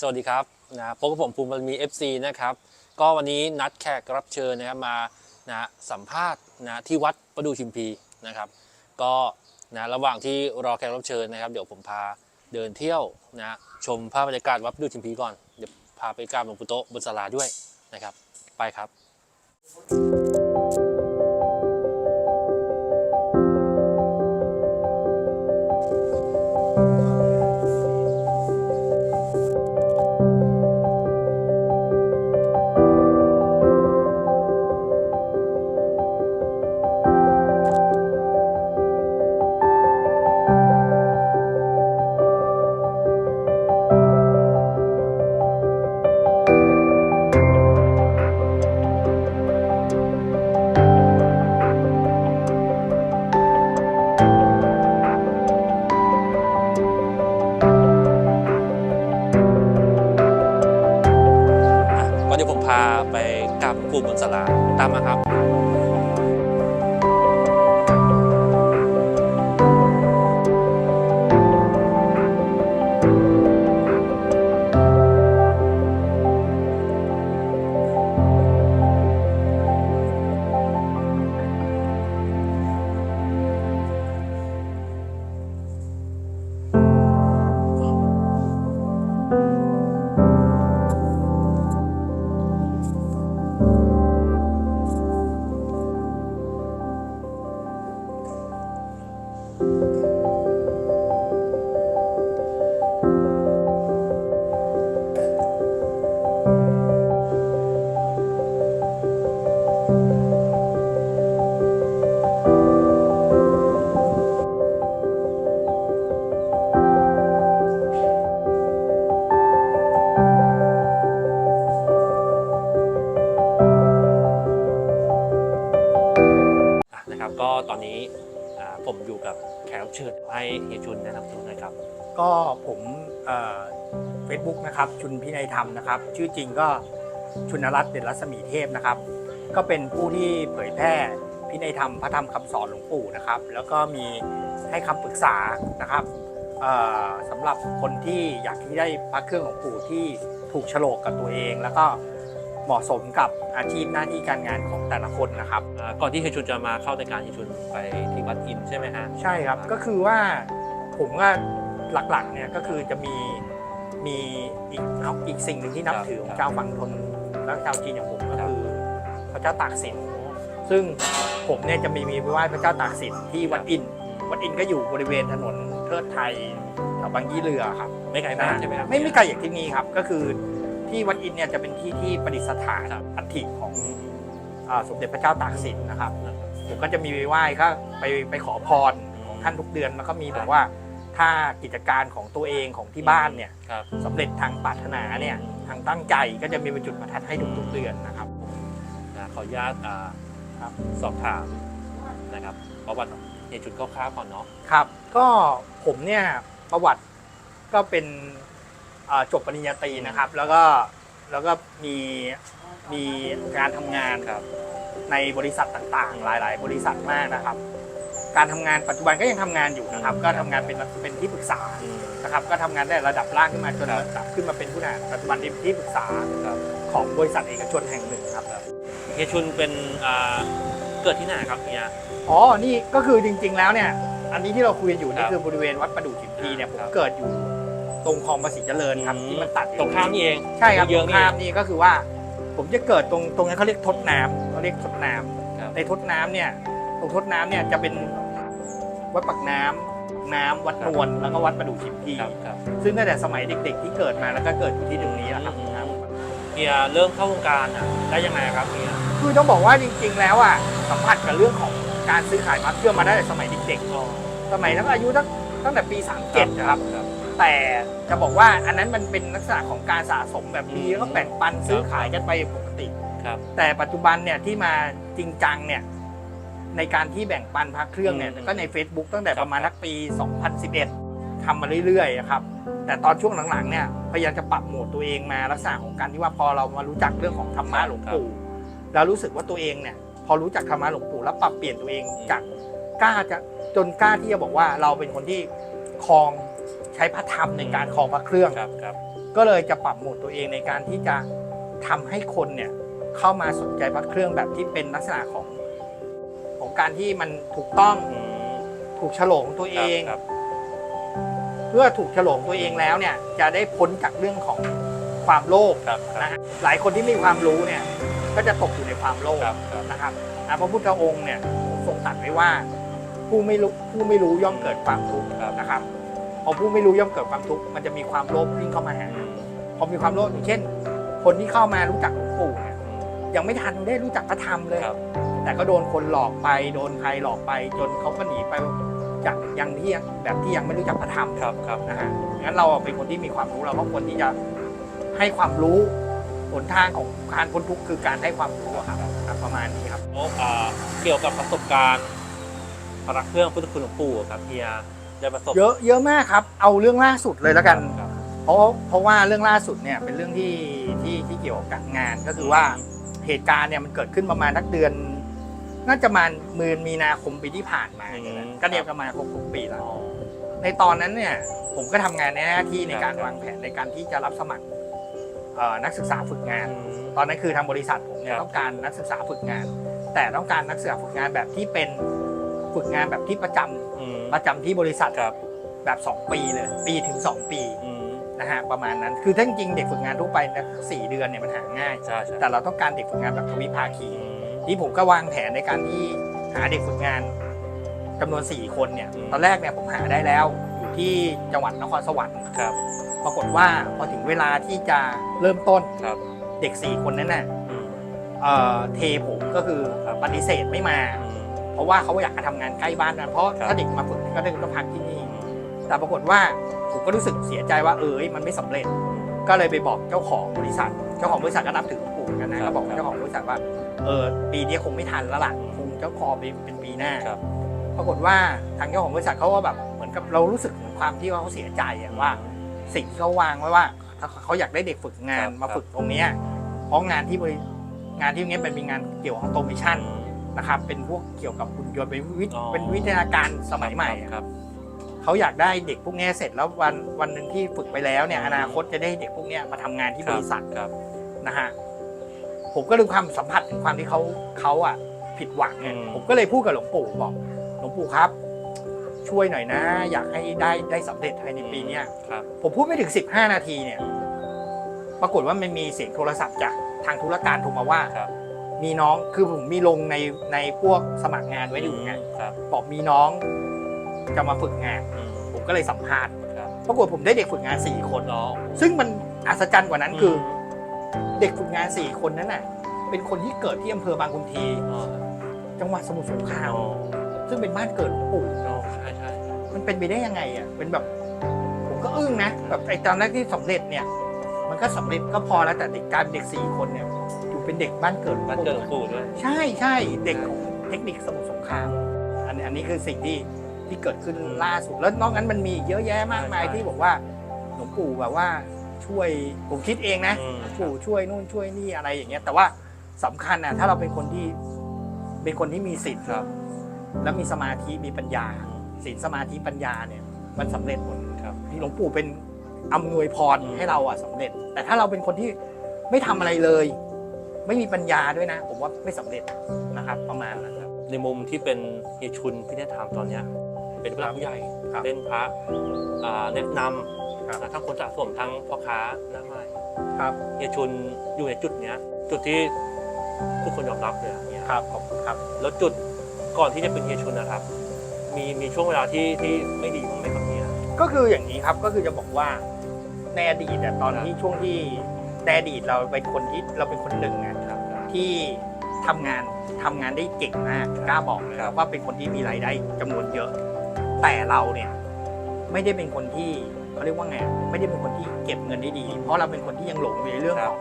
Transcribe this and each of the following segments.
สวัสดีครับนะพบกับผมภูมิบารมี FC นะครับ ก็วันนี้นัดแขกรับเชิญนะครับมานะสัมภาษณ์นะที่วัดประดูชิมพีนะครับ ก็นะระหว่างที่รอแขกรับเชิญนะครับ เดี๋ยวผมพาเดินเที่ยวนะชมภาพบรรยากาศวัดประดูชิมพีก่อน เดี๋ยวพาไปกราบหลวงปู่โตะบนศาลาด้วยนะครับ ไปครับ ปู่บนศาลาตามมาครับ เฟซบุ๊กนะครับชุนพินัยธรรมนะครับ ชื่อจริงก็ชุนรัตน์เด่นรัศมีเทพนะครับ ก็เป็นผู้ที่เผยแพร่พินัยธรรมพระธรรมคำสอนหลวงปู่นะครับ แล้วก็มีให้คำปรึกษานะครับเอ่อสำหรับคนที่อยากที่ได้พระเครื่องของปู่ที่ถูกโฉลกกับตัวเอง แล้วก็เหมาะสมกับอาชีพหน้าที่การงานของแต่ละคนนะครับอ่าก่อนที่เฮียชุนจะมาเข้ารายการเฮียชุนไปที่วัดอินทร์ใช่ไหมฮะใช่ครับก็คือว่าผมว่าหลักๆเนี่ยก็คือจะมี มีอีกเอาอีกสิ่งหนึ่งที่นับครับถือขอครังบชาวฝั่งทนและชาวจีนอย่างผมก็ครับคือพระเจ้าตากสินซึ่งผมเนี่ยจะมีมีไปไหว้พระเจ้าตากสินที่วัดอินทร์วัดอินทร์ก็อยู่บริเวณถนนเทิดไทยแถวบางยี่เรือครับไม่ไกลมากใช่ไหมครับไม่ไม่ไกลจากที่นี่ครับ ก็คือที่วัดอินทร์เนี่ยจะเป็นที่ที่ประดิษฐานครับอัฐิของอ่าสมเด็จพระเจ้าตากสินนะครับผมก็จะมีไปไหว้ก็ไปไปขอพรของท่านทุกเดือนแล้วก็มีบอกว่า ถ้ากิจการของตัวเองของที่บ้านเนี่ยครับ สำเร็จทางปรารถนาเนี่ยทางตั้งใจก็จะมีเป็นจุดประทัดให้ทุกๆเดือนนะครับอ่าขออนุญาตอ่าครับ สอบถามนะครับประวัติเฮียชุนคร่าวๆก่อนเนาะ ครับ ก็ผมเนี่ยประวัติก็เป็นอ่าจบปริญญาตรีนะครับ แล้วก็แล้วก็มีมีการทำงานครับในบริษัทต่างๆ หลาย ๆ บริษัทมากนะครับ การทำงานปัจจุบันก็ยังทำงานอยู่นะครับ ก็ทำงานเป็นเป็นที่ปรึกษาอืมนะครับ ก็ทำงานได้ระดับล่างขึ้นมาจนครับระดับขึ้นมาเป็นผู้บริหารปัจจุบันเป็นที่ปรึกษาครับของบริษัทเอกชนแห่งหนึ่งครับเฮียชุนเป็นอ่าเกิดที่ไหนครับเฮียอ๋อ นี่ก็คือจริง ๆ แล้วเนี่ย อันนี้ที่เราคุยกันอยู่คนี่รับคือบริเวณวัดประดู่ฉิมพีเนี่ยผมครับเกิดอยู่ตรงคลองภาษีเจริญครับอืมที่มันตัดอยู่ตรงข้ามนี่เอง ใช่ครับเยตรอะงๆนี่ข้ามนี่ก็คือว่า ผมจะเกิดตรงตรงนั้นเขาเรียกทดน้ำเขาเรียกทดน้ำครับในทดน้ำเนี่ยตรงทดน้ำเนี่ยจะเป็น วัดปักน้ำน้ำวัดนวลแล้วก็วัดประดู่ฉิมพีครับครับซึ่งตั้งแต่สมัยเด็ก ๆ ที่เกิดมาแล้วก็เกิดอยู่ที่ตรงนี้นะครับอืมเฮียเริ่มเข้าวงการอะได้ยังไงครับเฮียคือต้องบอกว่าจริง ๆ แล้วอะสัมผัสกับเรื่องของการซื้อขายพระเครื่องมาได้แต่สมัยเด็กอ๋อๆ สมัยตั้งอายุตั้งตั้งแต่ปี 37นะครับ ครับ แต่จะบอกว่าอันนั้นมันเป็นลักษณะของการสะสมแบบมีอืมแล้วก็แบ่งปันซื้อขายกันไปปกติ ครับ แต่ปัจจุบันเนี่ยที่มาจริงจังเนี่ย ในการที่แบ่งปันพระเครื่องเนี่ยอืมก็ใน Facebook ตั้งแต่ครับประมาณทักปี 2011ทำมาเรื่อยๆนะครับ แต่ตอนช่วงหลังๆเนี่ยพยายามจะปรับโหมดตัวเองมาลักษณะของการที่ว่าพอเรามารู้จักเรื่องของธรรมะหลวงปู่แล้วรู้สึกว่าตัวเองเนี่ยพอรู้จักธรรมะหลวงปู่แล้วปรับเปลี่ยนตัวเองจากกล้าจะจนกล้าที่จะบอกว่าเราเป็นคนที่คลองใช้พระธรรมในการคลองพระเครื่อง ครับครับ ก็เลยจะปรับโหมดตัวเองในการที่จะทำให้คนเนี่ยเข้ามาสนใจพระเครื่องแบบที่เป็นลักษณะของของ การที่มันถูกต้องอืมถูกโฉลงตัวเอง ครับเพื่อถูกโฉลงตัวเองแล้วเนี่ยจะได้พ้นจากเรื่องของความโลภครับครับนะฮะหลายคนที่ไม่มีความรู้เนี่ยก็จะตกอยู่ในความโลภครับครับนะครับอะพระพุทธองค์เนี่ยทรงตรัสไว้ว่า ผู้ไม่รู้ผู้ไม่รู้ย่อมเกิดความทุกข์ครับนะครับพอผู้ไม่รู้ย่อมเกิดความทุกข์มันจะมีความโลภวิ่งเข้ามาหาอืมพอมีความโลภอย่างเช่น คนที่เข้ามารู้จักหลวงปู่เนี่ยอืมยังไม่ทันได้รู้จักพระธรรมเลย ครับ แต่ก็โดนคนหลอกไป โดนใครหลอกไป จนเขาก็หนีไปจากยังที่ยังแบบที่ยังไม่รู้จักพระธรรมครับครับนะฮะงั้นเราเป็นคนที่มีความรู้เราก็ควรที่จะให้ความรู้หนทางของการพ้นทุกข์คือการให้ความรู้อะครับครับประมาณนี้ครับโอ้อ่าเกี่ยวกับประสบการณ์พระเครื่องพุทธคุณหลวงปู่ครับเฮียได้ประสบเยอะเยอะมากครับ เอาเรื่องล่าสุดเลยแล้วกันครับเพราะเพราะว่าเรื่องล่าสุดเนี่ยเป็นเรื่องที่ที่ที่เกี่ยวกับงานก็คือว่าเหตุการณ์เนี่ยมันเกิดขึ้นประมาณนักเดือน น่าจะประมาณมืนมีนาคมปีที่ผ่านมาเนี่ยนะก็เนี่ยประมาณครบทุกปีแล้วอ๋อในตอนนั้นเนี่ยผมก็ทำงานในหน้าที่ในการครับวางแผนในการที่จะรับสมัครเอ่อนักศึกษาฝึกงานอืมตอนนั้นคือทางบริษัทผมเนี่ยครับ ต้องการนักศึกษาฝึกงาน แต่ต้องการนักศึกษาฝึกงานแบบที่เป็นฝึกงานแบบที่ประจำอืมประจำที่บริษัทครับแบบ 2 ปีเลยปีถึง 2 ปีอืมนะฮะประมาณนั้นคือถ้าจริงๆเด็กฝึกงานทั่วไปนะสี่เดือนเนี่ยมันหาง่าย ใช่ใช่แต่เราต้องการเด็กฝึกงานแบบทวิภาคี อืม ที่ผมก็วางแผนในการที่หาเด็กฝึกงานจำนวน 4 คนเนี่ยอืมตอนแรกเนี่ยผมหาได้แล้ว อยู่ที่จังหวัดนครสวรรค์ครับ ปรากฏว่าพอถึงเวลาที่จะเริ่มต้นครับ เด็ก 4 คนนั้นน่ะอืมเอ่อเทผมก็คือครับปฏิเสธไม่มาอืมเพราะว่าเขาอยากจะทำงานใกล้บ้านกันเพราะครับถ้าเด็กมาฝึกก็ได้ก็พักที่นี่ แต่ปรากฏว่าผมก็รู้สึกเสียใจว่าเอ้ยมันไม่สำเร็จ ก็เลยไปบอกเจ้าของบริษัท เจ้าของบริษัทก็นับถือหลวงปู่เหมื อนกันนะครับก็บอกครับเจ้าของบริษัทว่า เออปีนี้คงไม่ทันแล้วล่ะอืมคงเจ้าคอไปเป็นปีหน้าครับ ปรากฏว่าทางเจ้าของบริษัทเขาก็แบบเหมือนกับเรารู้สึกถึงความที่ว่าเขาเสียใจอะว่า สิ่งที่เขาวางไว้ว่าถ้าเขาอยากได้เด็กฝึกงานครับ มาฝึกตรงเนี้ยเพราะงานที่บริงานที่ตรงเนี้ยเป็นมีงานเกี่ยวกับออโตเมชันนะครับเป็นพวกเกี่ยวกับหุ่นยนต์เป็นวิทอ๋อ เป็นวิทยาการสมัยใหม่อะ ครับ เขาอยากได้เด็กพวกเนี้ยเสร็จแล้ววันวันหนึ่งที่ฝึกไปแล้วเนี่ยอืมอนาคตจะได้เด็กพวกเนี้ยมาทำงานที่บริษัทครับ นะฮะ ผมก็เลยความสัมผัสถึงความที่เขาเขาอะ ผิดหวังเนี่ยผมก็เลยพูดกับหลวงปู่บอก หลวงปู่ครับ ช่วยหน่อยนะ อยากให้ได้ได้สำเร็จภายในปีเนี้ย ครับ ผมพูดไม่ถึง 15 นาทีเนี่ย ปรากฏว่ามันมีเสียงโทรศัพท์จากทางธุรการโทรมาว่า ครับ มีน้อง คือผมมีลงในในพวกสมัครงานไว้อยู่ไงครับบอกมีน้องจะมาฝึกงาน อืมผมก็เลยสัมภาษณ์ ครับปรากฏผมได้เด็กฝึกงาน 4 คนน้องซึ่งมันอัศจรรย์กว่านั้นคือ เด็กฝึกงาน4คนนั้นน่ะ เป็นคนที่เกิดที่อำเภอบางขุนทีอ๋อจังหวัดสมุทรสงครามอ๋อซึ่งเป็นบ้านเกิดหลวงปู่อ๋อใช่ใช่มันเป็นไปได้ยังไงอะเป็นแบบผมก็อึ้งนะแบบไอ้ตอนแรกที่สำเร็จเนี่ย มันก็สำเร็จก็พอแล้วแต่เด็กการเด็กสี่คนเนี่ยอยู่เป็นเด็กบ้านเกิดบ้านเกิดหลวงปู่ด้วยใช่ใช่เด็กของเทคนิคสมุทรสงครามอันนี้อันนี้คือสิ่งที่ที่เกิดขึ้นล่าสุดแล้วนอกนั้นมันมีอีกเยอะแยะมากมายใช่ที่บอกว่าหลวงปู่แบบว่า ช่วยผมคิดเองนะอืมหลวงปู่ช่วยนู่นช่วยนี่อะไรอย่างเงี้ย แต่ว่าสำคัญนะถ้าเราเป็นคนที่เป็นคนที่มีศีลครับ แล้วมีสมาธิมีปัญญาศีลสมาธิปัญญาเนี่ย มันสำเร็จหมดครับหลวงปู่เป็นอำนวยพรอืมให้เราอะสำเร็จ แต่ถ้าเราเป็นคนที่ไม่ทำอะไรเลย ไม่มีปัญญาด้วยนะ ผมว่าไม่สำเร็จนะครับ ประมาณนั้นครับในมุมที่เป็นเฮียชุนพิธีธรรมตอนเนี้ยเป็นผู้หลักผู้ใหญ่ครับเป็นพระอ่าแนะน ครับำนะทั้งคนสะสมทั้งพ่อค้าหน้าใหม่ครับเฮียชุนอยู่ในจุดเนี้ย จุดที่ทุกคนยอมรับเลยอะเนี่ยครับขอบคุณครับ แล้วจุดก่อนที่จะเป็นเฮียชุนนะครับ มีมีช่วงเวลาที่ที่ไม่ดีบ้างไหมครับเนี่ยก็คืออย่างนี้ครับก็คือจะบอกว่าในอดีตแต่ตอนที่ช่วงที่ในอดีตเราเป็นคนที่เราเป็นคนหนึ่งนะครับที่ทำงานทำงานได้เก่งมากกล้าบอกเลยครับว่าเป็นคนที่มีรายได้จำนวนเยอะ แต่เราเนี่ยไม่ได้เป็นคนที่ เขาเรียกว่าไงไม่ได้เป็นคนที่เก็บเงินได้ดี เพราะเราเป็นคนที่ยังหลงอยู่ในเรื่องของ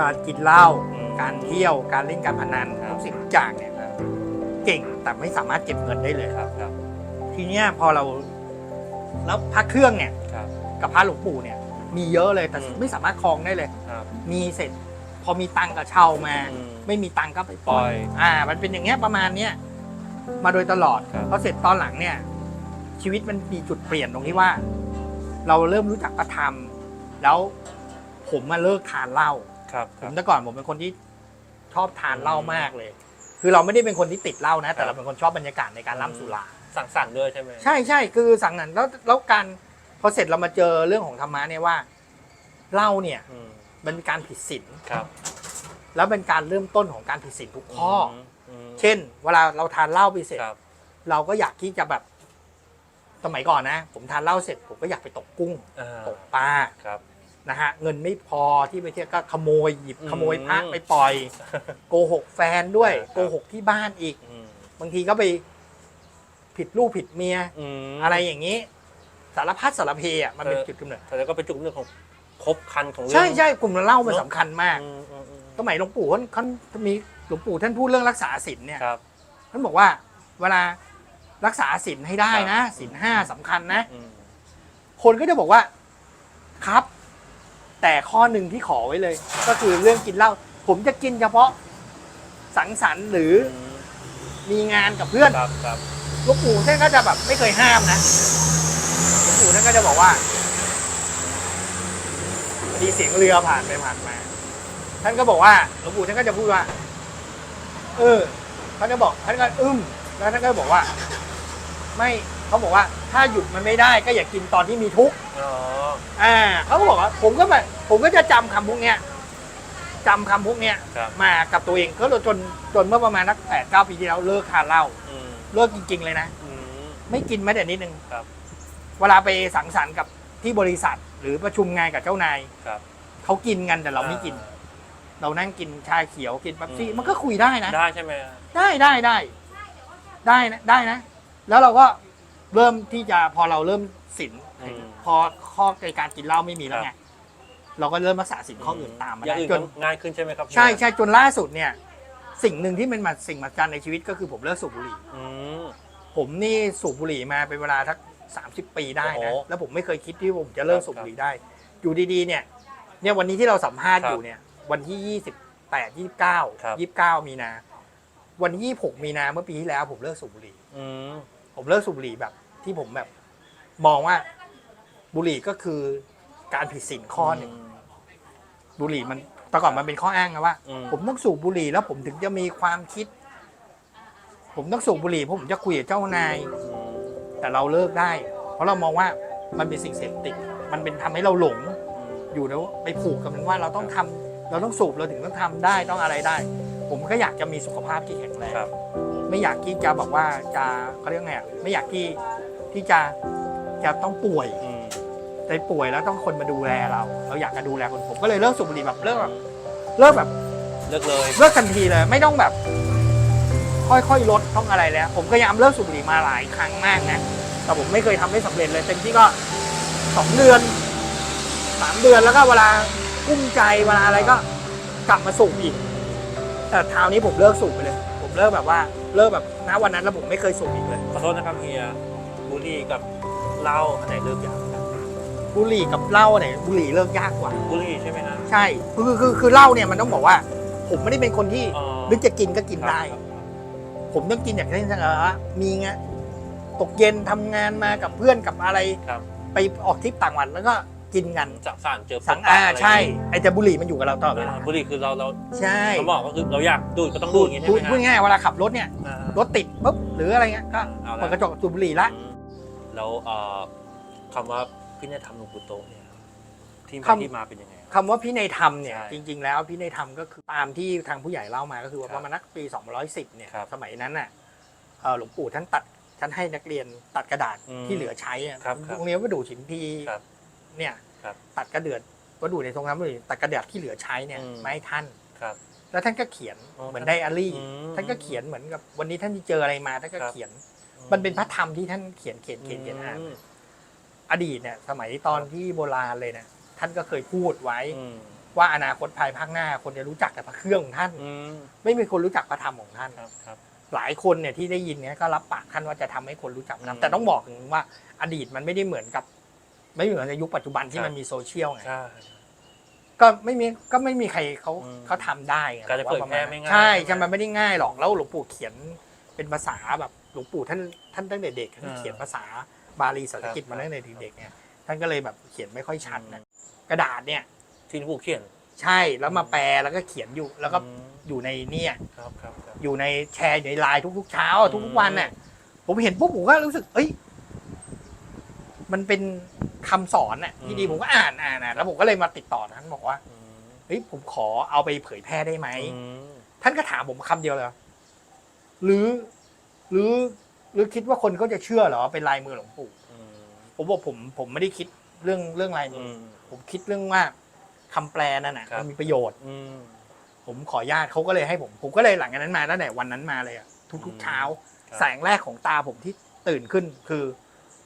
การกินเหล้าอืมการเที่ยวการเล่นการพนันครับทุกสิ่งทุกอย่างเนี่ยเก่งแต่ไม่สามารถเก็บเงินได้เลยครับครับ ทีเนี้ยพอเราแล้วพระเครื่องเนี่ยครับกับพระหลวงปู่เนี่ย มีเยอะเลยแต่อืมไม่สามารถคลองได้เลยครับมีเสร็จ พอมีตังค์ก็เช่ามาอืมไม่มีตังค์ก็ไปปปล่ล่ออยยอ่า มันเป็นอย่างเงี้ยประมาณเนี้ยมาโดยตลอดครับพอเสร็จตอนหลังเนี่ยชีวิตมันมีจุดเปลี่ยนตรงที่ว่า เราเริ่มรู้จักพระธรรม แล้วผมมาเลิกทานเหล้าครับผมแต่ก่อนผมเป็นคนที่ชอบทานเหล้ามากเลย คือเราไม่ได้เป็นคนที่ติดเหล้านะ แต่เราเป็นคนชอบบรรยากาศในการร่ำสุรา สั่งสรรค์ด้วยใช่ไหม ใช่ใช่คือสั่งนั้นแล้วแล้วการพอเสร็จเรามาเจอเรื่องของธรรมะเนี่ยว่าเหล้าเนี่ยอืมมันเป็นการผิดศีลครับแล้วเป็นการเริ่มต้นของการผิดศีลทุกข้ออมเช่น เวลาเราทานเหล้าไปเสร็จ ครับ เราก็อยากที่จะแบบ สมัยก่อนนะ ผมทานเหล้าเสร็จผมก็อยากไปตกกุ้ง อ่าตกปลาครับ นะฮะเงินไม่พอที่ไปเที่ยวก็ขโมยหยิบอืมขโมยพระไปปล่อย โกหกแฟนด้วย ครับ โกหกที่บ้านอีก อืมบางทีก็ไปผิดลูกผิดเมียมอะไรอย่างนี้ สารพัดสารเพอะมันเป็นเออ จุดกำเนิดแต่แล้วก็เป็นจุดเรื่องของครบคันของเรื่องใช่ใช่กลุ่มเหล้ามันเนอะสำคัญมาก อืมอืมอืมสมัยหลวงปู่ท่านท่านมีหลวงปู่ท่านพูดเรื่องรักษาศีลเนี่ย ครับ ท่านบอกว่าเวลา รักษาศีลให้ได้นะครับศีลห้าสำคัญนะ อืมคนก็จะบอกว่าครับ แต่ข้อหนึ่งที่ขอไว้เลย ก็คือเรื่องกินเหล้าผมจะกินเฉพาะสังสรรค์หรือมีงานกับเพื่อน ครับครับหลวงปู่ท่านก็จะแบบไม่เคยห้ามนะหลวงปู่ท่านก็จะบอกว่า มีเสียงเรือผ่านไปผ่านมา ท่านก็บอกว่าหลวงปู่ท่านก็จะพูดว่า เออท่านก็บอกท่านก็อึ้ม แล้วท่านก็บอกว่า ไม่เขาบอกว่า ถ้าหยุดมันไม่ได้ก็อย่ากินตอนที่มีทุกข์อ๋ออ่าเขาก็บอกว่า ผมก็แบบผมก็จะจำคำพวกเนี้ยจำคำพวกเนี้ยครับ มากับตัวเองก็จนจนเมื่อประมาณนักแปดเก้าปีที่แล้วเลิกทานเหล้าอืมเลิกจริง ๆ เลยนะ อืม ไม่กินแม้แต่นิดนึงครับเวลาไปสังสรรค์กับที่บริษัท หรือประชุมงานกับเจ้านายครับ เขากินกันแต่เราไม่กิน เรานั่งกินชาเขียวกินเป๊ปซี่มันก็คุยได้นะ ได้ใช่ไหม ได้ได้ได้ ได้นะได้นะ แล้วเราก็เริ่มที่จะพอเราเริ่มสินอืม พอข้อในการกินเหล้าไม่มีแล้วไงเราก็เริ่มรักษาสินข้ออื่นตามมาอย่างได้อื่นจก็น ง่ายขึ้นใช่ไหมครับใช่ใช่จนล่าสุดเนี่ย สิ่งหนึ่งที่เป็นมาสิ่งมหัศจรรย์ในชีวิตก็คือผมเลิกสูบบุหรี่ อืม ผมนี่สูบบุหรี่มาเป็นเวลาทักสามสิบปีได้นะโอ้โหแล้วผมไม่เคยคิดที่ผมจะเลิกครับสูบบุหรี่ได้ อยู่ดีๆ เนี่ยเนี่ยวันนี้ที่เราสัมภาษณ์ครับอยู่เนี่ย วันที่ยี่สิบแปดยี่สิบเก้าครับ ยี่สิบเก้ามีนา วันที่ยี่หกมีนาเมื่อปีที่แล้ว ผมเลิกสูบบุหรี่อืมผมเลิกสูบบุหรี่แบบ ที่ผมแบบ มองว่าบุหรี่ก็คือการผิดศีลข้อหนึ่ง บุหรี่มันแต่ก่อนมันเป็นข้ออ้างนะว่า อืม ผมต้องสูบบุหรี่แล้วผมถึงจะมีความคิด ผมต้องสูบบุหรี่เพราะผมจะคุยกับเจ้านายอืมแต่เราเลิกได้ เพราะเรามองว่ามันเป็นสิ่งเสพติด มันเป็นทำให้เราหลง อยู่แล้วไปผูกกับมันว่าเราต้องทำเราต้องสูบเราถึงต้องทำได้ต้องอะไรได้ ผมก็อยากจะมีสุขภาพที่แข็งแรงครับ ไม่อยากที่จะแบบว่าจะเขาเรียกไงอะไม่อยากที่ที่จะจะต้องป่วยอืมแต่ป่วยแล้วต้องคนมาดูแลเรา เราอยากจะดูแลคนผมก็เลยเลิกสูบบุหรี่แบบเลิกแบบเลิกแบบ เลิกเลยเลิกทันทีเลยไม่ต้องแบบ ค่อยๆลดต้องอะไรแล้ว ผมพยายามเลิกสูบบุหรี่มาหลายครั้งมากนะแต่ผมไม่เคยทำได้สำเร็จเลยเต็มที่ก็สองเดือนสามเดือนแล้วก็เวลากุ้มใจเวลาอะไรก็ กลับมาสูบอีก แต่คราวนี้ผมเลิกสูบไปเลย ผมเลิกแบบว่าเลิกแบบณวันนั้นแล้วผมไม่เคยสูบอีกเลยขอโทษนะครับเฮียบุหรี่กับเหล้าอันไหนเลิกยากกันบุหรี่กับเหล้าเนี่ยบุหรี่เลิกยากกว่า บุหรี่ใช่ไหมฮะใช่คือคือคือเหล้าเนี่ยมันต้องบอกว่า ผมไม่ได้เป็นคนที่อ๋อนึกจะกินก็กินได้ ครับผมต้องกินอย่างเช่นเอ่อมีงานตกเย็นทำงานมากับเพื่อนกับอะไร ครับ ไปออกทริปต่างจังหวัดแล้วก็ กินกันสังสรรค์เจอสังปะอาอะไรใช่ไอแต่บุหรี่มันอยู่กับเราตลอดเวอ่าลาบุหรี่คือเราเราใช่เขาบอกก็คือเราอยากดูดก็ต้องดูพูดดอย่างนี้พูใช่ดไหมพูดฮะง่ายๆเวลาขับรถเนี่ยอ่ารถติดปุ๊บหรืออะไรเงี้ยก็เอาละเปิดกระจกสูบบุหรี่ละอืมแล้วเอ่อคำว่าพินัยธรรมหลวงปู่โตะเนี่ยที่มาคำที่มาเป็นยังไงครับคำว่าพินัยธรรมเนี่ยใช่จริง ๆ แล้วพินัยธรรมก็คือตามที่ทางผู้ใหญ่เล่ามาก็คือว่าครับประมาณนักปี 210เนี่ยครับสมัยนั้นน่ะเอ่อหลวงปู่ท่านตัดท่านให้นักเรียนตัดกระดาษอืมที่เหลือใช้อะครับครับโรงเรียนวัดดูฉิมพีครับ เนี่ยครับตัดกระเดือดวัดดูในทรงน้ำเลยตัดกระดาษที่เหลือใช้เนี่ยอืม มาให้ท่าน ครับ แล้วท่านก็เขียนอ๋อเหมือนไดอารี่ อืมท่านก็เขียนเหมือนกับวันนี้ท่านเจออะไรมาท่านก็ครับ เขียน มันเป็นพระธรรมที่ท่านเขียนเขียนเขียนเขียนอ่านอืมอดีตเนี่ยสมัยตอนที่โบราณเลยเนี่ยท่านก็เคยพูดไว้ อืมว่าอนาคตภายภาคหน้า คนจะรู้จักแต่พระเครื่องของท่าน อืมไม่มีคนรู้จักพระธรรมของท่าน ครับครับ หลายคนเนี่ยที่ได้ยินเนี่ยก็รับปากท่านว่าจะทำให้คนรู้จักพระธรรอืมมแต่ต้องบอกถึงว่าอดีตมันไม่ได้เหมือนกับ ไม่เหมือนในยุคปัจจุบันที่ครับมันมีโซเชียลไง ใช่ ก็ไม่มีก็ไม่มีใครเขาอืมเขาทำได้ไงการจะเผยแพร่ไม่ง่ายใช่ใช่ใช่ไหม มันไม่ได้ง่ายหรอกแล้วหลวงปู่เขียนเป็นภาษาแบบหลวงปู่ท่านท่านตั้งแต่เด็กท่านอ่าเขียนภาษาบาลีสันสกฤตครับมาตั้งแต่เด็กๆเนี่ยท่านก็เลยแบบเขียนไม่ค่อยชัดนะกระดาษเนี่ย ที่หลวงปู่เขียนใช่แล้วมาแปลแล้วก็เขียนอยู่แล้วก็อืมอยู่ในเนี่ย ครับครับครับ อยู่ในแชร์อยู่ในไลน์ทุกๆเช้าอะทุกๆวันเนี่ยผมเห็นปุ๊บผมก็รู้สึก เอ้ย มันเป็นคำสอนน่ะที่ดีผมก็อ่านอ่านอ่านแล้วผมก็เลยมาติดต่อท่านบอกว่าอืมเฮ้ยผมขอเอาไปเผยแพร่ได้ไหม อืมท่านก็ถามผมคำเดียวเลยว่าหรือ หรือ หรือคิดว่าคนก็จะเชื่อเหรอเป็นลายมือหลวงปู่ อืมผมบอกผมผมไม่ได้คิดเรื่องเรื่องลายมือืออม ผมคิดเรื่องว่าคำแปลนั่นน่ะครับ มันมีประโยชน์ อืม ผมขออนุญาตเขาก็เลยให้ผม ผมก็เลยหลังจากนั้นมาตั้งแต่วันนั้นมาเลยอะทุกอืมๆเช้า ครับ แสงแรกของตาผมที่ตื่นขึ้น คือ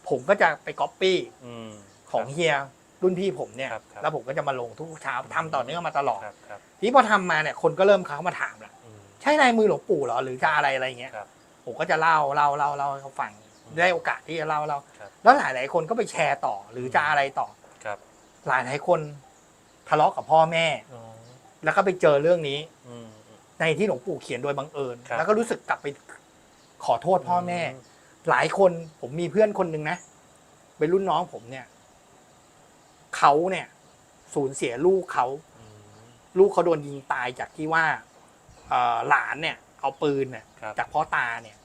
ผมก็จะไปก๊อปปี้อืม ของเฮียรุ่นพี่ผมเนี่ย ครับครับ แล้วผมก็จะมาลงทุกๆเช้าทำต่อเนื่องมาตลอด ครับครับทีนี้พอทำมาเนี่ยคนก็เริ่มเขามาถามละอืม ใช่ลายมือหลวงปู่เหรอหรือจะอะไรอะไรเงี้ยครับผมก็จะเล่าเล่าเล่าเล่าให้เขาฟังอืมได้โอกาสที่จะเล่าเล่าครับ แล้วหลายหลายๆคนก็ไปแชร์ต่อหรือจะอะไรต่อ ครับหลายหลายๆคนทะเลาะกับพ่อแม่ อ๋อแล้วก็ไปเจอเรื่องนี้ อืม ในที่หลวงปู่เขียนโดยบังเอิญ ครับ แล้วก็รู้สึกกลับไปขอโทษพ่อแม่ หลายคนผมมีเพื่อนคนหนึ่งนะเป็นรุ่นน้องผมเนี่ยเขาเนี่ย สูญเสียลูกเขาอืมลูกเขาโดนยิงตายจากที่ว่าเอ่อหลานเนี่ย เอาปืนเนี่ยครับจากพ่อตาเนี่ย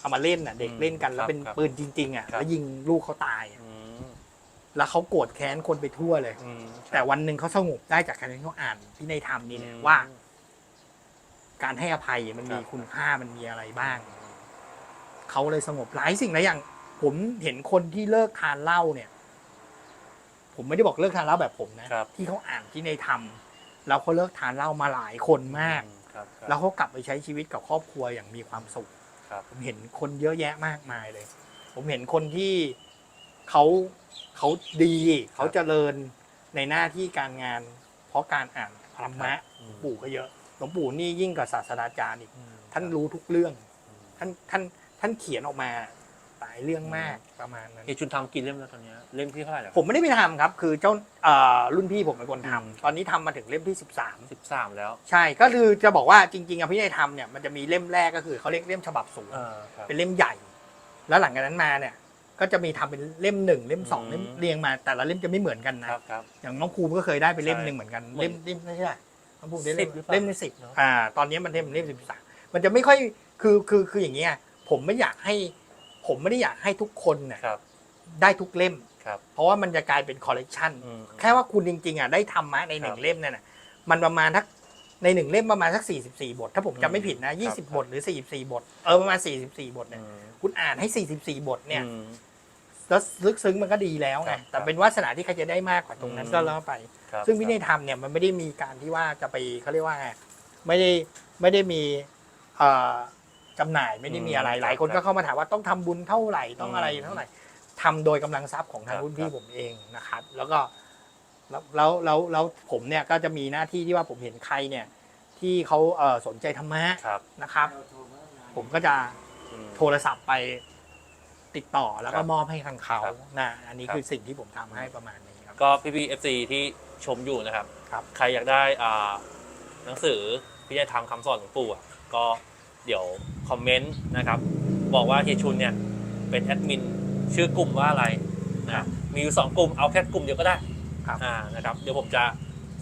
เอามาเล่นน่ะ เด็กอืมเล่นกันแล้วครับเป็นครับปืนจริง ๆอะครับแล้วยิงลูกเขาตายอะอืมแล้วเขาโกรธแค้นคนไปทั่วเลยอืมแต่วันหนึ่งเขาสงบได้จากการที่เขาอ่านพินัยธรรมนี่แหละอืมว่า การให้อภัยมันมีครับคุณค่ามันมีอะไรบ้าง เขาเลยสงบหลายสิ่งหลายอย่าง ผมเห็นคนที่เลิกทานเหล้าเนี่ย ผมไม่ได้บอกเลิกทานเหล้าแบบผมนะครับ ที่เขาอ่านที่ในธรรมแล้วเขาเลิกทานเหล้ามาหลายคนมากอืครับครับแล้วเขากลับไปใช้ชีวิตกับครอบครัวอย่างมีความสุข ครับ ผมเห็นคนเยอะแยะมากมายเลย ผมเห็นคนที่เขาเขาดีเขาเจริญในหน้าที่การงาน เพราะการอ่านธรรมะอืม ปู่ก็เยอะหลวงปู่นี่ยิ่งกว่าศาสตราจารย์อีกอืมท่านรู้ทุกเรื่องอืมท่านท่าน ท่านเขียนออกมาหลายเรื่องมากประมาณนั้น เฮียชุนทำกี่เล่มแล้วตอนเนี้ยเล่มที่เท่าไหร่แล้วผมไม่ได้ไปทำครับ คือเจ้าเอ่อรุ่นพี่ผมเป็นคนทำตอนนี้ทำมาถึงเล่มที่ 13 สิบสามแล้วใช่ก็คือจะบอกว่าจริงๆอภินัยธรรมเนี่ยมันจะมีเล่มแรกก็คือเขาเรียกเล่มฉบับสูง เออครับ เป็นเล่มใหญ่ แล้วหลังจากนั้นมาเนี่ย ก็จะมีทำเป็นเล่มหนึ่งเล่มสองอืม เล่มเรียงมา แต่ละเล่มจะไม่เหมือนกันนะ ครับครับ อย่างน้องภูมิก็เคยได้ไปเล่มใช่หนึ่งเหมือนกันเหมือนเล่มเล่มไม่ใช่น้องภูมิได้เล่มสิบหรือเปล่าเล่มที่สิบเนอะ อ่า ตอนนี้มันเล่มเล่มสิบสามมันจะไม่ค่อย คือ คือ คืออย่างเงี้ย ผมไม่อยากให้ ผมไม่ได้อยากให้ทุกคนเนี่ยครับ ได้ทุกเล่ม ครับ เพราะว่ามันจะกลายเป็นคอลเลกชันอืม แค่ว่าคุณจริงๆอะได้ธรรมะในหนึ่คงรับเล่มเนี่ยนะมันประมาณทักในหนึ่งเล่มประมาณสักสี่สิบสี่บท ถ้าผมอืมจำไม่ผิดนะยี่คสิรับบบทหรือสี่สิบสี่บท เออประมาณสี่สิบสี่บทเนี่ยอืมคุณอ่านให้สี่สิบสี่บทเนี่ย อืม แล้วลึกซึ้งมันก็ดีแล้วไงครับแต่เป็นวาสนาที่ใครจะได้มากกว่าตรงนั้นอืม ก็แล้วไป ครับซึ่งวินัยธรรมเนี่ยมันไม่ได้มีการที่ว่าจะไปเขาเรียกว่าไงไม่ได้ไม่ได้มีเอ่อ จำหน่ายไม่ได้มีอะไรหลายคนก็เข้ามาถามว่าต้องทำบุญเท่าไหร่ต้องอะไรเท่าไหร่ทำโดยกำลังทรัพย์ของทางรุ่นพี่ผมเองนะครับ แล้วก็แล้วแล้วแล้วแล้วผมเนี่ยก็จะมีหน้าที่ที่ว่าผมเห็นใครเนี่ย ที่เขาเอ่อสนใจธรรมะครับนะครับ ผมก็จะอืม โทรศัพท์ไปติดต่อแล้วคก็รับมอบให้ทางเขาครับนะอันนี้ครับ คือสิ่งที่ผมทำให้ประมาณนี้ครับ ก็พี่พีเอฟซีที่ชมอยู่นะครับ ครับ ใครอยากได้อ่าหนังสือพิจารณาคำสอนหลวงปู่อะก็ เดี๋ยวคอมเมนต์นะครับ บอกว่าเฮียชุนเนี่ยเป็นแอดมินชื่อกลุ่มว่าอะไรนะมีอยู่สองกลุ่มเอาแค่กลุ่มเดียวก็ได้ครับอ่านะครับเดี๋ยวผมจะ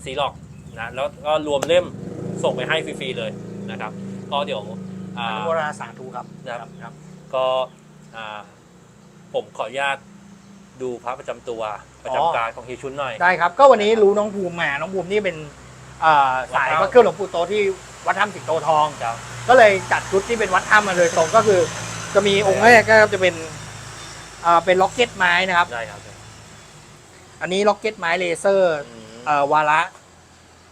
ซีล็อกนะแล้วก็รวมเล่มส่งไปให้ฟรีๆเลยนะครับ ก็เดี๋ยวอ่าอนุโมทนาสาธุครับนะครับครับก็อ่าผมขออนุญาตดูพระประจำตัวประจำการของเฮียชุนหน่อยได้ครับ ก็วันนี้รู้น้องภูมิมาน้องภูมินี่เป็นเอ่อสายวัดถ้ำพระเครื่องหลวงปู่โตที่วัดถ้ำสิงโตทองครับ ก็เลยจัดชุดที่เป็นวัดถ้ำมาเลยตรงก็คือ จะมีองค์แรกก็จะเป็นเอ่อเป็นล็อกเก็ตไม้นะครับ ได้ครับอันนี้ล็อกเก็ตไม้เลเซอร์อืม เอ่อวาระ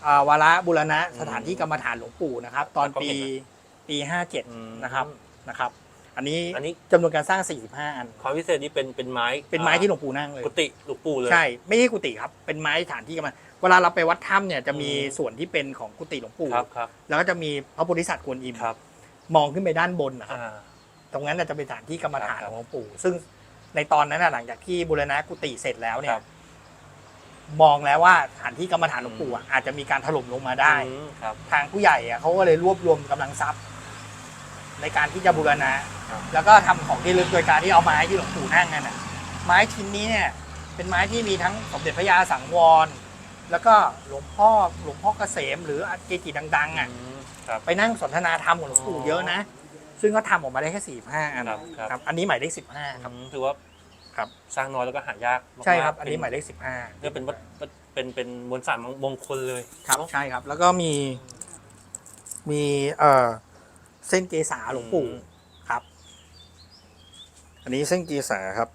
เอ่อวาระบุรณะสถานที่กรรมฐานหลวงปู่นะครับ ตอนปีก็เห็นปีห้าเจ็ดอืม นะครับนะครับ อันนี้อันนี้จำนวนการสร้าง 45 อัน ความพิเศษนี่เป็นเป็นไม้เป็นไม้ที่หลวงปู่นั่งเลย กุฏิหลวงปู่เลย ใช่ ไม่ใช่กุฏิครับ เป็นไม้ฐานที่กรรม เวลาเราไปวัดถ้ำเนี่ยจะมีอืมส่วนที่เป็นของกุฏิหลวงปู่ครับครับแล้วก็จะมีพระโพธิสัตว์กวนอิมครับมองขึ้นไปด้านบนนะครับ อ่า ตรงนั้นน่ะจะเป็นฐานที่กรรมฐานครับของหลวงปู่ ซึ่งในตอนนั้นน่ะหลังจากที่บูรณะกุฏิเสร็จแล้วเนี่คย รับ มองแล้วว่าฐานที่กรรมฐานหลวงปู่อะอาจจะมีการถล่มลงมาได้ อืมครับ ทางผู้ใหญ่อะเขาก็เลยรวบรวมกำลังทรัพย์ ในการที่จะบูรณะ ครับ แล้วก็ทำของที่ลึกโดยการที่เอาไม้ที่หลวงปู่นั่งนั่นน่ะ ไม้ชิ้นนี้เนี่ย เป็นไม้ที่มีทั้งสมเด็จพระยาสังวร แล้วก็หลวงพ่อหลวงพ่อเกษมหรือเกจิดังๆอะอืมครับ ไปนั่งสนทนาธรรมกับหลวงปู่อ๋อเยอะนะ ซึ่งก็ทำออกมาได้แค่สี่ห้าอันครับครับ ครับ อันนี้หมายเลขสิบห้าครับ อืมถือว่าครับ สร้างน้อยแล้วก็หายากมากๆใช่ครับ อันนี้เป็หมายเลขสิบห้าก็เป็นวัดเป็นเป็นมวลสารมงคลเลยครับ เนอะ ใช่ครับ แล้วก็มี มีเอ่อเส้นเกษาหลวงปู่อืม ครับ อันนี้เส้นเกษาครับ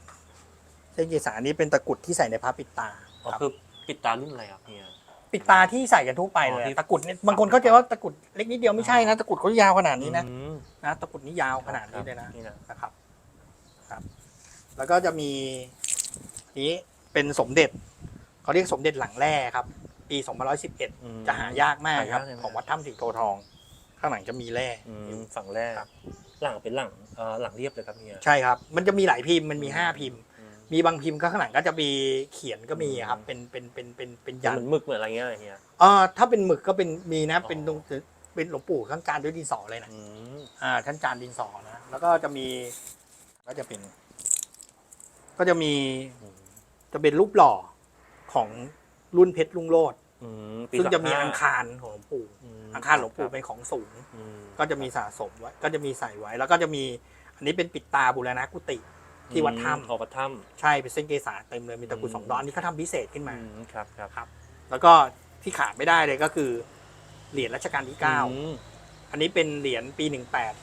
เส้นเกษาอันนี้เป็นตะกรุดที่ใส่ในพระปิดตาอ๋อครับ คือ ปิดตารุ่นอะไรครับเฮีย ปิดตาที่ใส่กันทั่วไปเลยอ๋อที่ ตะกรุดเนี่ยบางคนเข้าใจว่าตะกรุดเล็กนิดเดียวไม่ใช่นะตะกรุดเขายาวขนาดนี้นะอืมนะตะกรุดนี้ยาวขนาดนี้เลยนะ นี่นะนะครับครับ แล้วก็จะมีนี้เป็นสมเด็จเขาเรียกสมเด็จหลังแร่ครับ ปีอืม 2511 จะหายากมากครับ หายากใช่ไหมของวัดถ้ำสิงโตทอง ข้างหลังจะมีแร่ อืมอยู่ฝั่งแรกครับ หลังเป็นหลังเอ่อหลังเรียบเลยครับเฮีย ใช่ครับ มันจะมีหลายพิมพ์มันมีห้าพิมพ์อื มมีบางพิมพ์ก็ข้างหลังก็จะมีเขียนก็มีครับ เป็นเป็นเป็นเป็นเป็นเหยันมือนหมึกเหมือนอะไรเงี้ยเหรอเฮีย เออถ้าเป็นหมึกก็เป็นมีนะอ๋อเป็นตรงเป็นหลวงปู่ข้างการด้วยดินสอเลยนะ อืมอ่าท่านจานดินสอนะ แล้วก็จะมีก็จะเป็น ก็จะมีอืมจะเป็นรูปหล่อของรุ่นเพชรลุงโลดอืมปีซึ่งจะมีสห้อังคารของหลวงปู่มอังคารหลวงปู่เป็นของสูง อืมก็จะมีสะสมไว้ก็จะมีใส่ไว้ แล้วก็จะมี อันนี้เป็นปิดตาบุรณะกุฏิ ที่วัดถ้ออกวัดถ้ำใช่เป็นเส้นเกษาเต็มเลยมีตะกรุดอืมสองดอกอันนี้เขาทำพิเศษขึ้นำมา อืมครับครับครับแล้วก็ที่ขาดไม่ได้เลยก็คือเหรียญรัชกาลที่เก้าอืมอันนี้เป็นเหรียญปีหนึ่งแปด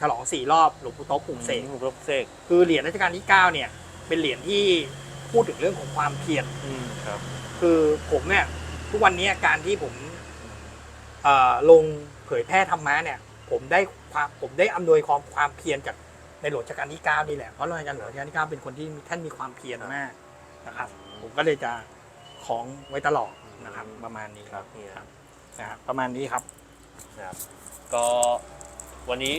ฉลองสี่รอบหลวงปู่โต๊ะปลุกเสกหลวงปู่เสกคือเหรียญรัชกาลที่เก้าเนี่ยเป็นเหรียญที่พูดถึงเรื่องของความเพียร อืมครับ คือผมเนี่ยทุกวันนี้การที่ผมเอ่อลงเผยแพร่ธรรมะเนี่ย ผมได้ความผมได้อำนวยความความเพียรจาก ในหลวงรัชกาลที่เก้านี่แหละเพราะหลวงรัชกาลที่เก้าเป็นคนที่ท่านมีความเพียรมากนะครับ ผมก็เลยจะของไว้ตลอดนะครับประมาณนี้ครับเฮียนะครับประมาณนี้ครับนะครับก็วันนี้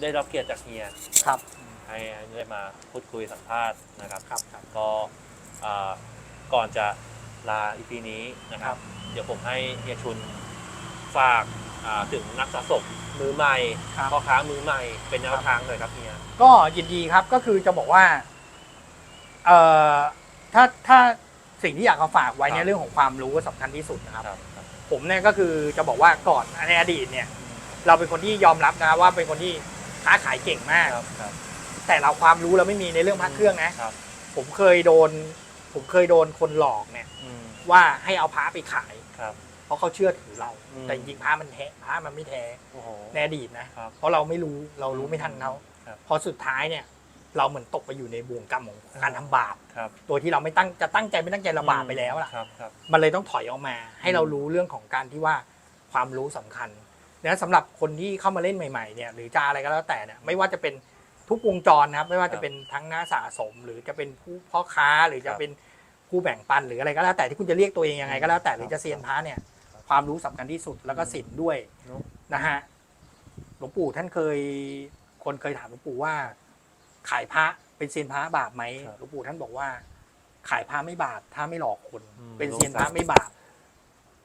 ได้รับเกียรติจากเฮียครับ ให้ได้มาพูดคุยสัมภาษณ์นะครับครับครับ ก็อ่าก่อนจะลาอีพีนี้นะคครัรับบเดี๋ยวผมให้เฮียชุนฝาก อ่าถึงนักสะสมมือใหม่ครับ พ่อค้ามือใหม่เป็นแนวทางเลยครับเฮียก็ยินดีครับก็คือจะบอกว่าเอ่อถ้าถ้าสิ่งที่อยากจะฝากไว้ครัในบเรื่องของความรู้ก็สำคัญที่สุดนะครับครับ ครับ ผมเนี่ยก็คือจะบอกว่าก่อนในอดีตเนี่ย เราเป็นคนที่ยอมรับนะว่าเป็นคนที่ค้าขายเก่งมาก ครับครับ แต่เราความรู้เราไม่มีในเรื่องพระเครื่องนะครับ ผมเคยโดน ผมเคยโดนคนหลอกเนี่ย อืมว่าให้เอาพระไปขาย ครับ เพราะเขาเชื่อถือเรา อืม แต่จริงๆพระมันแท้พระมันไม่แท้โอ้โห ในอดีตนะครับ เพราะเราไม่รู้เรารู้ไม่ทันเขาครับ พอสุดท้ายเนี่ย เราเหมือนตกไปอยู่ในบ่วงกรรมของการทำบาปครับโดยที่เราไม่ตั้งจะตั้งใจไม่ตั้งใจเราบาปไปแล้วล่ะ ครับครับ มันเลยต้องถอยออกมา ให้เรารู้เรื่องของการที่ว่าความรู้สำคัญนะสำหรับคนที่เข้ามาเล่นใหม่ๆเนี่ยหรือจะอะไรก็แล้วแต่เนี่ยไม่ว่าจะเป็นทุกวงจรนะครับ ไม่ว่าจะเป็นทั้งหน้าสะสม หรือจะเป็นผู้พ่อค้าหรือจะเป็นผู้แบ่งปันหรืออะไรก็แล้วแต่ที่คุณจะเรียกตัวเองยังไงก็แล้วแต่หรือจะเซียนพระเนี่ย ความรู้สำคัญที่สุดแล้วก็ศีลด้วยเนอะ นะฮะหลวงปู่ท่านเคย คนเคยถามหลวงปู่ว่า ขายพระเป็นเซียนพระบาปไหมครับหลวงปู่ท่านบอกว่า ขายพระไม่บาปถ้าไม่หลอกคน อืมเป็นเซียนพระไม่บาป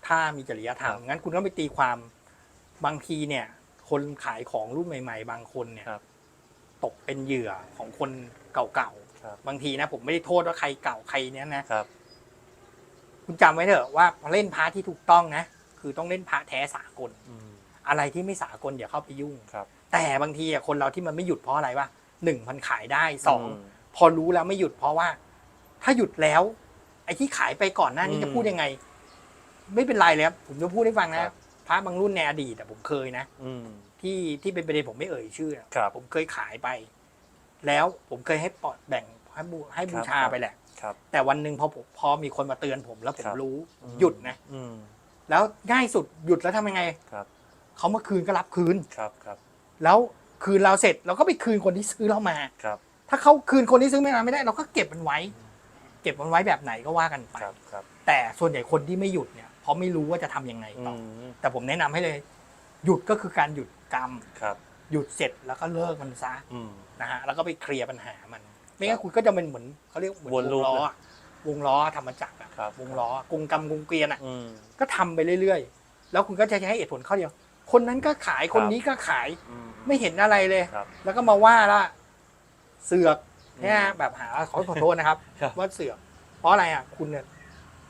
ถ้ามีจริยธรรมครับ งั้นคุณก็ไปตีความบางทีเนี่ย คนขายของรุ่นใหม่ ๆ บางคนเนี่ย ครับ ตกเป็นเหยื่อของคนเก่าครับ ๆบางทีนะ ผมไม่ได้โทษว่าใครเก่าใครเนี้ยนะ ครับ คุณจำไว้เถอะว่าเล่นพระที่ถูกต้องนะ คือต้องเล่นพระแท้สากล อืม อะไรที่ไม่สากลอย่าเข้าไปยุ่ง ครับ แต่บางทีอะคนเราที่มันไม่หยุดเพราะอะไรวะหนึ่งมันขายได้สองม พอรู้แล้วไม่หยุดเพราะว่า ถ้าหยุดแล้ว ไอ้ที่ขายไปก่อนหน้านี้อืมจะพูดยังไง ไม่เป็นไรเลยครับผมจะพูดให้ฟังครันะบ พระบางรุ่นในอดีตแต่ผมเคยนะ อืม ที่ที่เป็นประเด็นผมไม่เอ่ยชื่อนะครับ ผมเคยขายไป แล้วผมเคยให้ปอดแบ่งให้บูให้บูชาครับไปแหละ ครับ แต่วันหนึ่งพอผมพอมีคนมาเตือนผมแล้วผมครับรู้อืม หยุดนะ อืม แล้วง่ายสุดหยุดแล้วทำยังไงครับ เขามาคืนก็รับคืน ครับครับแล้วคืนเราเสร็จเราก็ไปคืนคนที่ซื้อเรามา ครับถ้าเขาคืนคนที่ซื้อไม่มาไม่ได้ เราก็เก็บมันไว้ เก็บมันไว้แบบไหนก็ว่ากันไป ครับครับแต่ส่วนใหญ่คนที่ไม่หยุดเนี่ยเพราะไม่รู้ว่าจะทำยังไงอืต่ออมแต่ผมแนะนำให้เลย หยุดก็คือการหยุดกรรม ครับหยุดเสร็จแล้วก็เลิกมันซะอืม นะฮะแล้วก็ไปเคลียร์ปัญหามัน ไม่งั้นคุณก็จะเป็นเหมือนเขาเรียกเหมือนววนลูงปล้ออะ วงล้อธรรมจักรอะครับ วงล้อกงกรรมกงเกวียนอะอืม ก็ทำไปเรื่อยๆ แล้วคุณก็จะให้เหตุผลข้อเดียว คนนั้นก็ขายคนนี้ก็ขายอืม ไม่เห็นอะไรเลย ครับแล้วก็มาว่าละเสือกเนี่ยอืมแบบหาขอขอโทษนะครับ ครับว่าเสือกเพราะอะไรอะคุณเนี่ย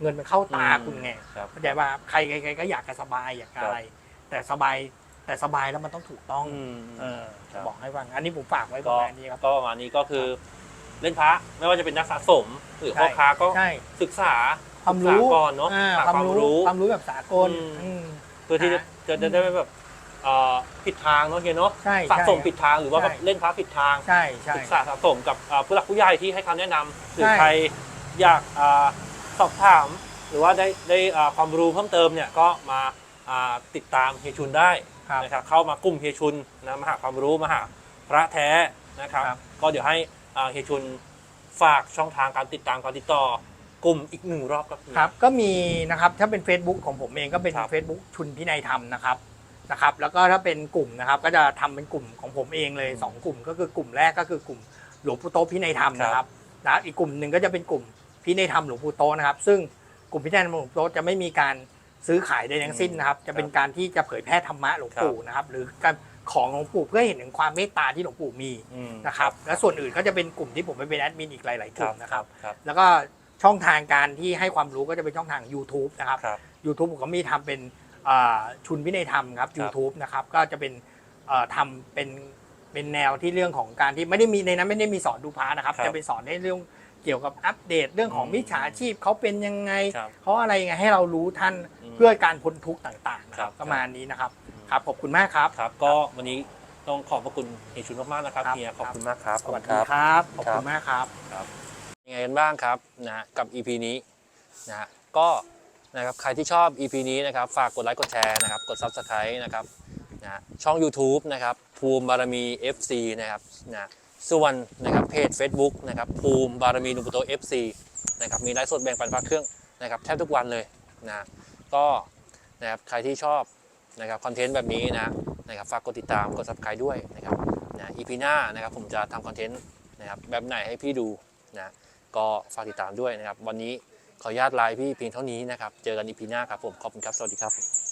เงินมันเข้าตาอืม คุณไงครับ เข้าใจว่าใครใครๆก็อยากจะสบายอยากจะอะไร แต่สบายแต่สบายแล้วมันต้องถูกต้อง อืม เออครับ บอกให้ฟังอันนี้ผมฝากไว้ปก็ระมาณนี้ครับ ก็ประมาณนี้ก็คือ เล่นพระไม่ว่าจะเป็นนักสะสม หรือใช่พ่อค้าก็ใช่ศึกษาความรู้ศึกษาก่อนเนาะอ่หาความความรู้รู้ความรู้แบบสากลอืมอืมเพื่อที่จะหาจะจะได้ไม่แบบเอ่อผิดทางเนาะเฮียเนาะใช่สะสมใช่ผิดทางหรือว่าใช่แบบเล่นพระผิดทางใช่ใช่ศึกษาสะสมกับเอ่อผู้หลักผู้ใหญ่ที่ให้คำแนะนำหรือใช่ใครอยากอ่าสอบถาม หรือว่าได้ได้อ่าความรู้เพิ่มเติมเนี่ยก็มาอ่าติดตามเฮียชุนได้ครับนะครับเข้ามากลุ่มเฮียชุนนะมาหาความรู้มาหาพระแท้นะครับครับก็เดี๋ยวให้อ่า เฮียชุนฝากช่องทางการติดตามการติดต่อกลุ่มอีกหนึ่งรอบครับครับก็มีนะครับถ้าเป็น Facebook ของผมเองก็เป็นครับ Facebook ชุนพินัยธรรมนะครับนะครับแล้วก็ถ้าเป็นกลุ่มนะครับก็จะทำเป็นกลุ่มของผมเองเลยอืมสองกลุ่มก็คือกลุ่มแรกก็คือกลุ่มหลวงปู่โตะพินัยธรรมครับนะครับนะอีกกลุ่มหนึ่งก็จะเป็นกลุ่มพินัยธรรมหลวงปู่โตะนะครับ ซึ่งกลุ่มพินัยธรรมหลวงปู่โตะจะไม่มีการซื้อขายใดทั้งสิ้นนะครับ จะเป็นการที่จะเผยแพร่ธรรมะหลวงปู่นะครับ หรือการ ของหลวงปู่เพื่อให้เห็นถึงความเมตตาที่หลวงปู่มีอืมนะครับและส่วนอื่นก็จะเป็นกลุ่มที่ผมไปเป็นแอดมินอีกหลาย ๆ กลุ่มนะครับครับแล้วก็ช่องทางการที่ให้ความรู้ก็จะเป็นช่องทาง YouTube นะครับครับ YouTube ผมก็มีทำเป็นอ่าชุนวินัยธรรมครับ YouTube นะครับก็จะเป็นเอ่อทำเป็นเป็นแนวที่เรื่องของการที่ไม่ได้มีในนั้นไม่ได้มีสอนดูพระนะครับครับจะเป็นสอนในเรื่องเกี่ยวกับอัปเดตเรื่องของอืมมิจฉาชีพเขาเป็นยังไงครับเขาอะไรยังไงให้เรารู้ท่านอืมเพื่อการพ้นทุกข์ต่างๆนะคครัรับบประมาณนี้นะครับ ครับขอบคุณมากครับ ครับ ก็วันนี้ต้องขอบพระคุณเฮียชุนมากๆนะครับครับ เฮียขอบคุณมากครับสวัสดีครับขอบครัคุบณมากครับ ยังไงกันบ้างครับนะกับ EP นี้นะฮะก็นะครับใครที่ชอบ EP นี้นะครับฝากกดไลค์กดแชร์นะครับกด Subscribe นะครับนะช่อง YouTube นะครับภูมิบารมี FC นะครับนะส่วนนะครับเพจ Facebook นะครับภูมิบารมีหนุปุโต FC นะครับมีไลฟ์สดแบ่งปันพระเครื่องนะครับแทบทุกวันเลยนะก็นะครับใครที่ชอบ นะครับคอนเทนต์แบบนี้นะนะครับฝากกดติดตามกด Subscribe ด้วยนะครับนะ EP หน้านะครับผมจะทำคอนเทนต์นะครับแบบไหนให้พี่ดูนะก็ฝากติดตามด้วยนะครับ วันนี้ขออนุญาตไลน์พี่เพียงเท่านี้นะครับ เจอกันอีพีหน้าครับผม ขอบคุณครับ สวัสดีครับ